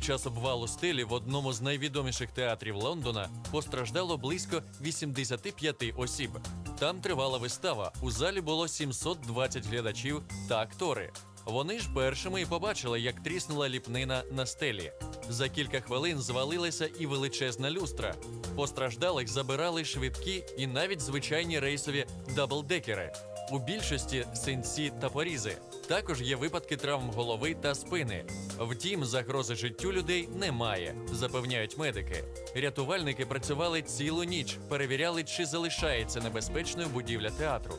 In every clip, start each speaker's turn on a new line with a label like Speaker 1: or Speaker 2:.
Speaker 1: Під час обвалу стелі в одному з найвідоміших театрів Лондона постраждало близько 85 осіб. Там тривала вистава. У залі було 720 глядачів та актори. Вони ж першими і побачили, як тріснула ліпнина на стелі. За кілька хвилин звалилася і величезна люстра. Постраждалих забирали швидкі і навіть звичайні рейсові даблдекери. У більшості синці та порізи. Також є випадки травм голови та спини. Втім, загрози життю людей немає, запевняють медики. Рятувальники працювали цілу ніч, перевіряли, чи залишається небезпечною будівля театру.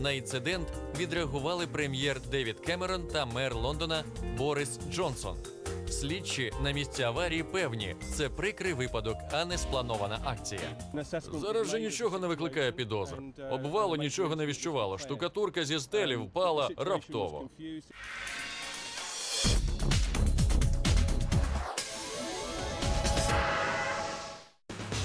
Speaker 1: На інцидент відреагували прем'єр Девід Кемерон та мер Лондона Борис Джонсон. Слідчі на місці аварії певні, це прикрий випадок, а не спланована акція. Зараз же нічого не викликає підозр. Обвалу нічого не відчувало. Штукатурка зі стелі впала раптово.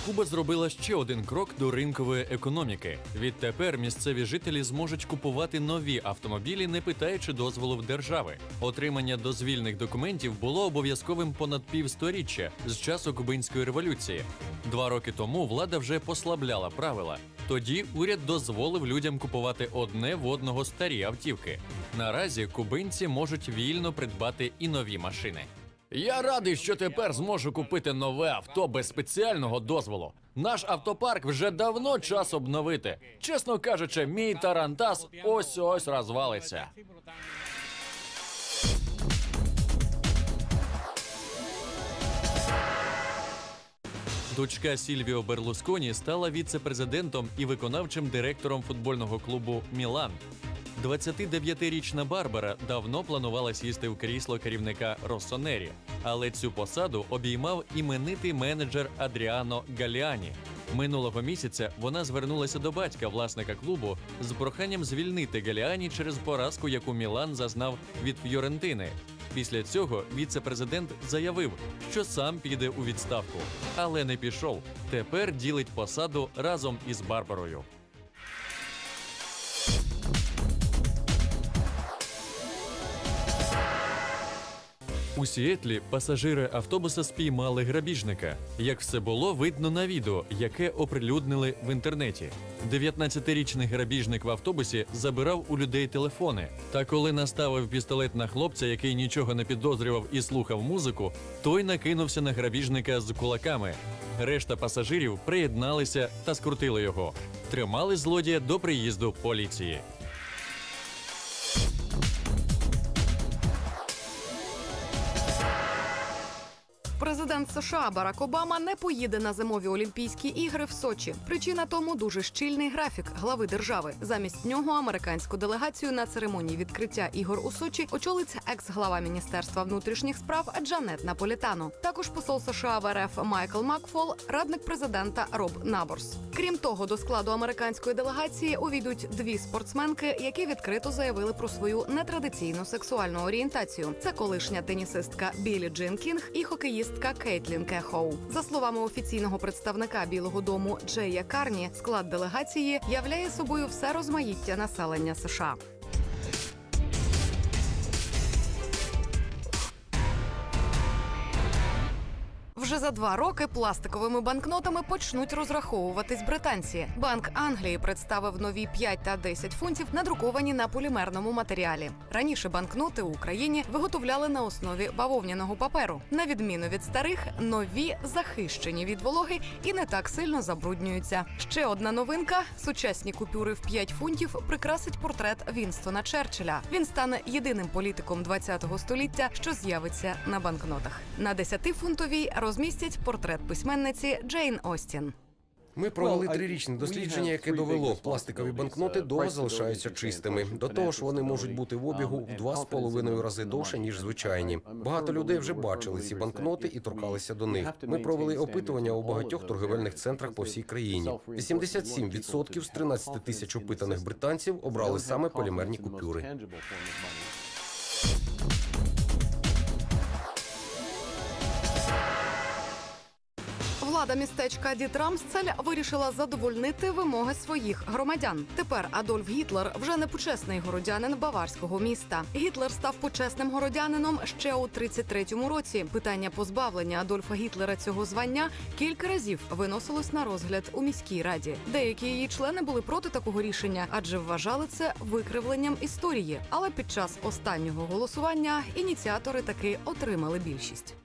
Speaker 1: Куба зробила ще один крок до ринкової економіки. Відтепер місцеві жителі зможуть купувати нові автомобілі, не питаючи дозволу в держави. Отримання дозвільних документів було обов'язковим понад півсторіччя з часу кубинської революції. Два роки тому влада вже послабляла правила. Тоді уряд дозволив людям купувати одне в одного старі автівки. Наразі кубинці можуть вільно придбати і нові машини. Я радий, що тепер зможу купити нове авто без спеціального дозволу. Наш автопарк вже давно час обновити. Чесно кажучи, мій тарантас ось ось розвалиться. Дочка Сільвіо Берлусконі стала віце-президентом і виконавчим директором футбольного клубу Мілан. 29-річна Барбара давно планувала сісти в крісло керівника Россонері, але цю посаду обіймав іменитий менеджер Адріано Галіані. Минулого місяця вона звернулася до батька власника клубу з проханням звільнити Галіані через поразку, яку Мілан зазнав від Фьорентини. Після цього віце-президент заявив, що сам піде у відставку, але не пішов. Тепер ділить посаду разом із Барбарою. У Сіетлі пасажири автобуса спіймали грабіжника. Як все було, видно на відео, яке оприлюднили в інтернеті. 19-річний грабіжник в автобусі забирав у людей телефони. Та коли наставив пістолет на хлопця, який нічого не підозрював і слухав музику, той накинувся на грабіжника з кулаками. Решта пасажирів приєдналися та скрутили його. Тримали злодія до приїзду поліції.
Speaker 2: Президент США Барак Обама не поїде на зимові Олімпійські ігри в Сочі. Причина тому дуже щільний графік глави держави. Замість нього американську делегацію на церемонії відкриття ігор у Сочі очолить екс-глава міністерства внутрішніх справ Джанет Наполітано. Також посол США в РФ Майкл Макфол, радник президента Роб Наборс. Крім того, до складу американської делегації увійдуть дві спортсменки, які відкрито заявили про свою нетрадиційну сексуальну орієнтацію. Це колишня тенісистка Білі Джин Кінг і хокеїстка Кейтлін Кехоу. За словами офіційного представника Білого Дому Джея Карні, склад делегації являє собою все розмаїття населення США. Вже за два роки пластиковими банкнотами почнуть розраховуватись британці. Банк Англії представив нові 5 та 10 фунтів, надруковані на полімерному матеріалі. Раніше банкноти у Україні виготовляли на основі бавовняного паперу. На відміну від старих, нові захищені від вологи і не так сильно забруднюються. Ще одна новинка: сучасні купюри в 5 фунтів прикрасить портрет Вінстона Черчилля. Він стане єдиним політиком 20-го століття, що з'явиться на банкнотах. На 10-фунтовій розмістять портрет письменниці Джейн Остін.
Speaker 3: Ми провели трирічне дослідження, яке довело пластикові банкноти довго залишаються чистими. До того ж, вони можуть бути в обігу в два з половиною рази довше ніж звичайні. Багато людей вже бачили ці банкноти і торкалися до них. Ми провели опитування у багатьох торговельних центрах по всій країні. 87% з 13 тисяч опитаних британців обрали саме полімерні купюри.
Speaker 2: Влада містечка Дітрамсцель вирішила задовольнити вимоги своїх громадян. Тепер Адольф Гітлер вже не почесний городянин баварського міста. Гітлер став почесним городянином ще у 33-му році. Питання позбавлення Адольфа Гітлера цього звання кілька разів виносилось на розгляд у міській раді. Деякі її члени були проти такого рішення, адже вважали це викривленням історії. Але під час останнього голосування ініціатори таки отримали більшість.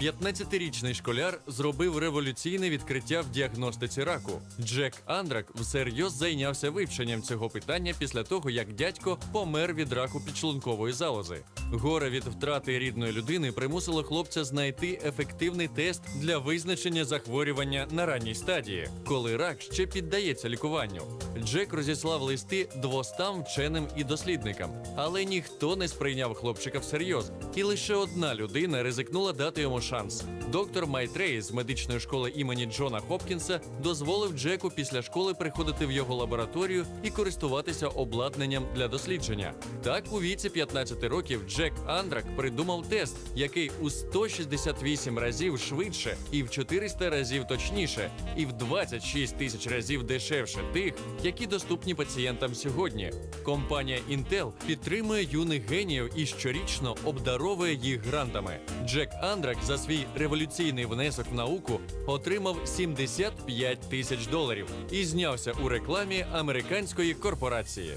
Speaker 1: 15-річний школяр зробив революційне відкриття в діагностиці раку. Джек Андрак всерйоз зайнявся вивченням цього питання після того, як дядько помер від раку підшлункової залози. Горе від втрати рідної людини примусило хлопця знайти ефективний тест для визначення захворювання на ранній стадії, коли рак ще піддається лікуванню. Джек розіслав листи 200 вченим і дослідникам, але ніхто не сприйняв хлопчика всерйоз, і лише одна людина ризикнула дати йому шанс. Доктор Майтрей з медичної школи імені Джона Хопкінса дозволив Джеку після школи приходити в його лабораторію і користуватися обладнанням для дослідження. Так, у віці 15 років Джек Андрак придумав тест, який у 168 разів швидше і в 400 разів точніше, і в 26 тисяч разів дешевше тих, які доступні пацієнтам сьогодні. Компанія Intel підтримує юних геніїв і щорічно обдаровує їх грантами. Джек Андрак за свій революційний внесок в науку отримав 75 тисяч доларів і знявся у рекламі американської корпорації.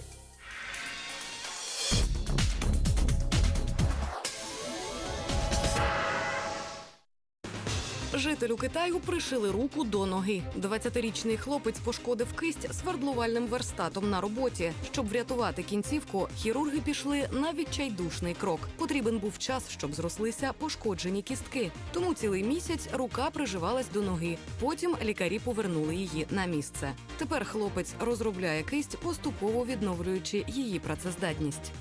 Speaker 2: Жителю Китаю пришили руку до ноги. 20-річний хлопець пошкодив кисть свердлувальним верстатом на роботі. Щоб врятувати кінцівку, хірурги пішли на відчайдушний крок. Потрібен був час, щоб зрослися пошкоджені кістки. Тому цілий місяць рука приживалась до ноги. Потім лікарі повернули її на місце. Тепер хлопець розробляє кисть, поступово відновлюючи її працездатність.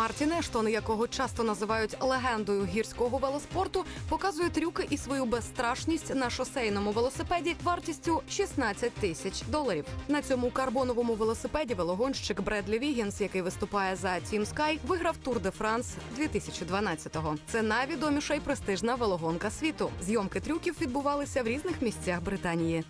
Speaker 2: Мартін Ештон, якого часто називають легендою гірського велоспорту, показує трюки і свою безстрашність на шосейному велосипеді вартістю 16 тисяч доларів. На цьому карбоновому велосипеді велогонщик Бредлі Вігінс, який виступає за Team Sky, виграв Тур де Франс 2012-го. Це найвідоміша і престижна велогонка світу. Зйомки трюків відбувалися в різних місцях Британії.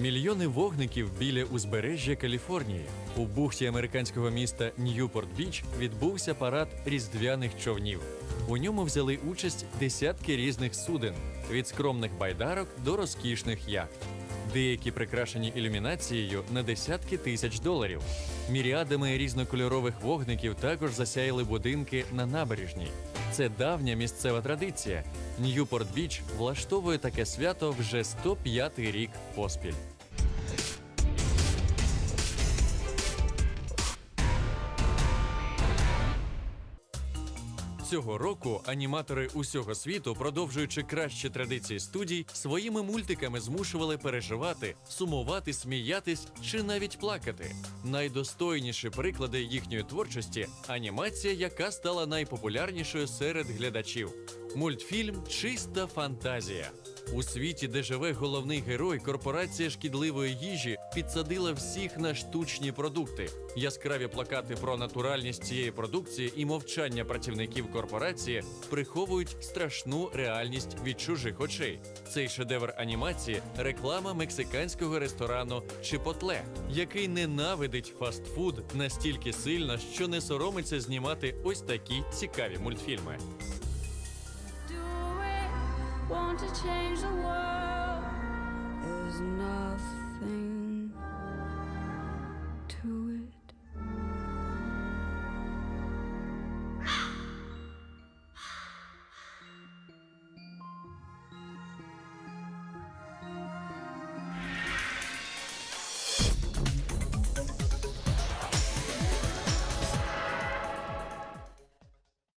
Speaker 1: Мільйони вогників біля узбережжя Каліфорнії. У бухті американського міста Ньюпорт-Біч відбувся парад різдвяних човнів. У ньому взяли участь десятки різних суден від скромних байдарок до розкішних яхт. Деякі прикрашені ілюмінацією на десятки тисяч доларів. Міріадами різнокольорових вогників також засяяли будинки на набережній. Це давня місцева традиція. Ньюпорт Біч влаштовує таке свято вже 105-й рік поспіль. Цього року аніматори усього світу, продовжуючи кращі традиції студій, своїми мультиками змушували переживати, сумувати, сміятись чи навіть плакати. Найдостойніші приклади їхньої творчості анімація, яка стала найпопулярнішою серед глядачів. Мультфільм Чиста фантазія. У світі, де живе головний герой, корпорація шкідливої їжі підсадила всіх на штучні продукти. Яскраві плакати про натуральність цієї продукції і мовчання працівників корпорації приховують страшну реальність від чужих очей. Цей шедевр анімації реклама мексиканського ресторану Чипотле, який ненавидить фастфуд настільки сильно, що не соромиться знімати ось такі цікаві мультфільми.
Speaker 4: want to change the world. There's nothing.